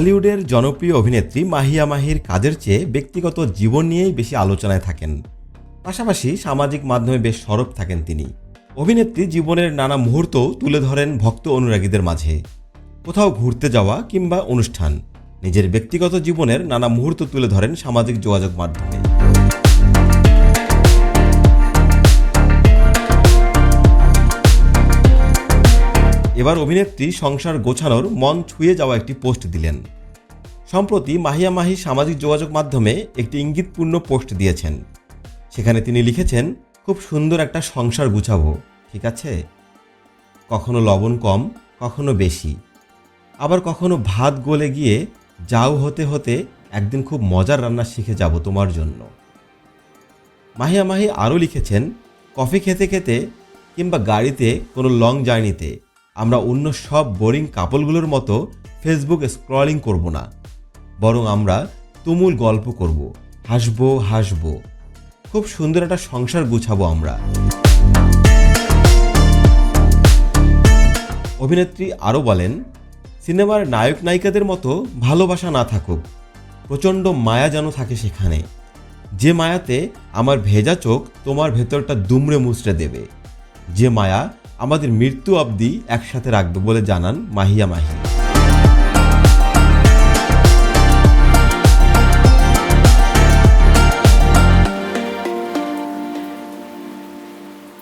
ঢালিউডের জনপ্রিয় অভিনেত্রী মাহিয়া মাহির কাজের চেয়ে ব্যক্তিগত জীবন নিয়েই বেশি আলোচনায় থাকেন। পাশাপাশি সামাজিক মাধ্যমে বেশ সরব থাকেন তিনি। অভিনেত্রী জীবনের নানা মুহূর্ত তুলে ধরেন ভক্ত অনুরাগীদের মাঝে। কোথাও ঘুরতে যাওয়া কিংবা অনুষ্ঠান। নিজের ব্যক্তিগত জীবনের নানা মুহূর্ত তুলে ধরেন সামাজিক যোগাযোগ মাধ্যমে। এবার অভিনেত্রী সংসার গোছানোর মন ছুঁয়ে যাওয়া একটি পোস্ট দিলেন। সম্প্রতি মাহিয়া মাহি সামাজিক যোগাযোগ মাধ্যমে একটি ইঙ্গিতপূর্ণ পোস্ট দিয়েছেন। সেখানে তিনি লিখেছেন, খুব সুন্দর একটা সংসার গুছাবো, ঠিক আছে? কখনো লবণ কম, কখনো বেশি। আবার কখনো ভাত গলে গিয়ে যাও হতে হতে একদিন খুব মজার রান্না শিখে যাব তোমার জন্য। মাহিয়া মাহি আরও লিখেছেন, কফি খেতে খেতে কিংবা গাড়িতে কোনো লং জার্নিতে আমরা অন্য সব বোরিং কাপলগুলোর মতো ফেসবুক স্ক্রলিং করব না, বরং আমরা তুমুল গল্প করব, হাসবো হাসবো। খুব সুন্দর একটা সংসার গুছাবো আমরা। অভিনেত্রী আরও বলেন, সিনেমার নায়ক নায়িকাদের মতো ভালোবাসা না থাকুক, প্রচণ্ড মায়া যেন থাকে সেখানে। যে মায়াতে আমার ভেজা চোখ তোমার ভেতরটা দুমড়ে মুচড়ে দেবে। যে মায়া আমাদের মৃত্যু অবধি একসাথে রাখবে বলে জানান মাহিয়া মাহি।